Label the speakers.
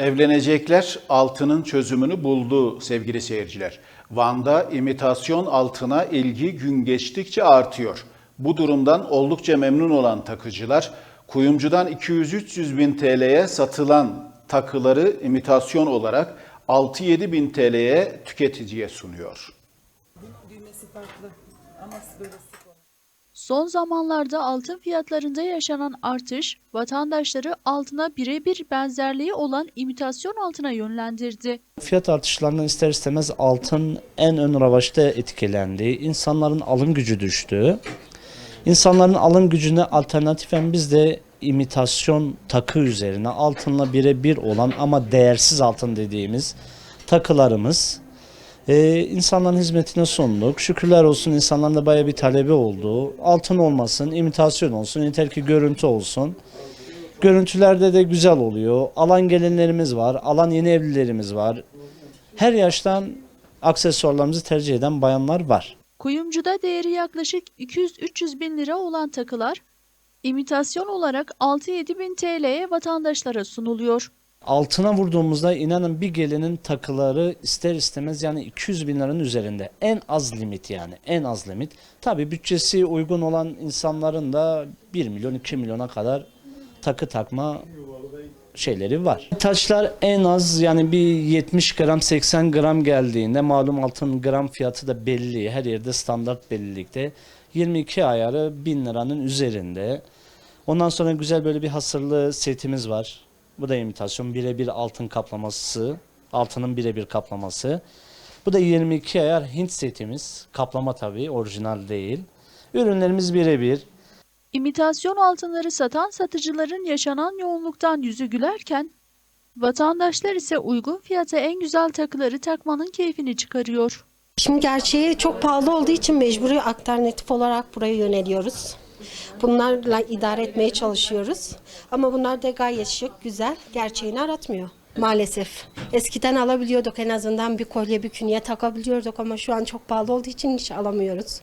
Speaker 1: Evlenecekler altının çözümünü buldu sevgili seyirciler. Van'da imitasyon altına ilgi gün geçtikçe artıyor. Bu durumdan oldukça memnun olan takıcılar kuyumcudan 200-300 bin TL'ye satılan takıları imitasyon olarak 6-7 bin TL'ye tüketiciye sunuyor.
Speaker 2: Düğmesi farklı ama böyle sık olan.
Speaker 3: Son zamanlarda altın fiyatlarında yaşanan artış, vatandaşları altına birebir benzerliği olan imitasyon altına yönlendirdi.
Speaker 4: Fiyat artışlarından ister istemez altın en ön ravaşta etkilendi. İnsanların alım gücü düştü. İnsanların alım gücüne alternatifen biz de imitasyon takı üzerine altınla birebir olan ama değersiz altın dediğimiz takılarımız e, insanların hizmetine sunduk. Şükürler olsun insanların da bayağı bir talebi oldu. Altın olmasın, imitasyon olsun, yeter ki görüntü olsun. Görüntülerde de güzel oluyor. Alan gelinlerimiz var, alan yeni evlilerimiz var. Her yaştan aksesuarlarımızı tercih eden bayanlar var.
Speaker 3: Kuyumcuda değeri yaklaşık 200-300 bin lira olan takılar, imitasyon olarak 6-7 bin TL'ye vatandaşlara sunuluyor.
Speaker 4: Altına vurduğumuzda inanın bir gelinin takıları ister istemez yani 200 bin liranın üzerinde. En az limit yani en az limit. Tabi bütçesi uygun olan insanların da 1 milyon 2 milyona kadar takı takma şeyleri var. Taşlar en az yani bir 70 gram 80 gram geldiğinde malum altın gram fiyatı da belli. Her yerde standart bellilikte. 22 ayarı 1000 liranın üzerinde. Ondan sonra güzel böyle bir hasırlı setimiz var. Bu da imitasyon birebir altın kaplaması. Altının birebir kaplaması. Bu da 22 ayar Hint setimiz. Kaplama tabii orijinal değil. Ürünlerimiz birebir.
Speaker 3: İmitasyon altınları satan satıcıların yaşanan yoğunluktan yüzü gülerken, vatandaşlar ise uygun fiyata en güzel takıları takmanın keyfini çıkarıyor.
Speaker 5: Şimdi gerçeği çok pahalı olduğu için mecburi alternatif olarak buraya yöneliyoruz. Bunlarla idare etmeye çalışıyoruz. Ama bunlar da gayet şık, güzel, gerçeğini aratmıyor. Maalesef. Eskiden alabiliyorduk en azından bir kolye bir künye takabiliyorduk ama şu an çok pahalı olduğu için hiç alamıyoruz.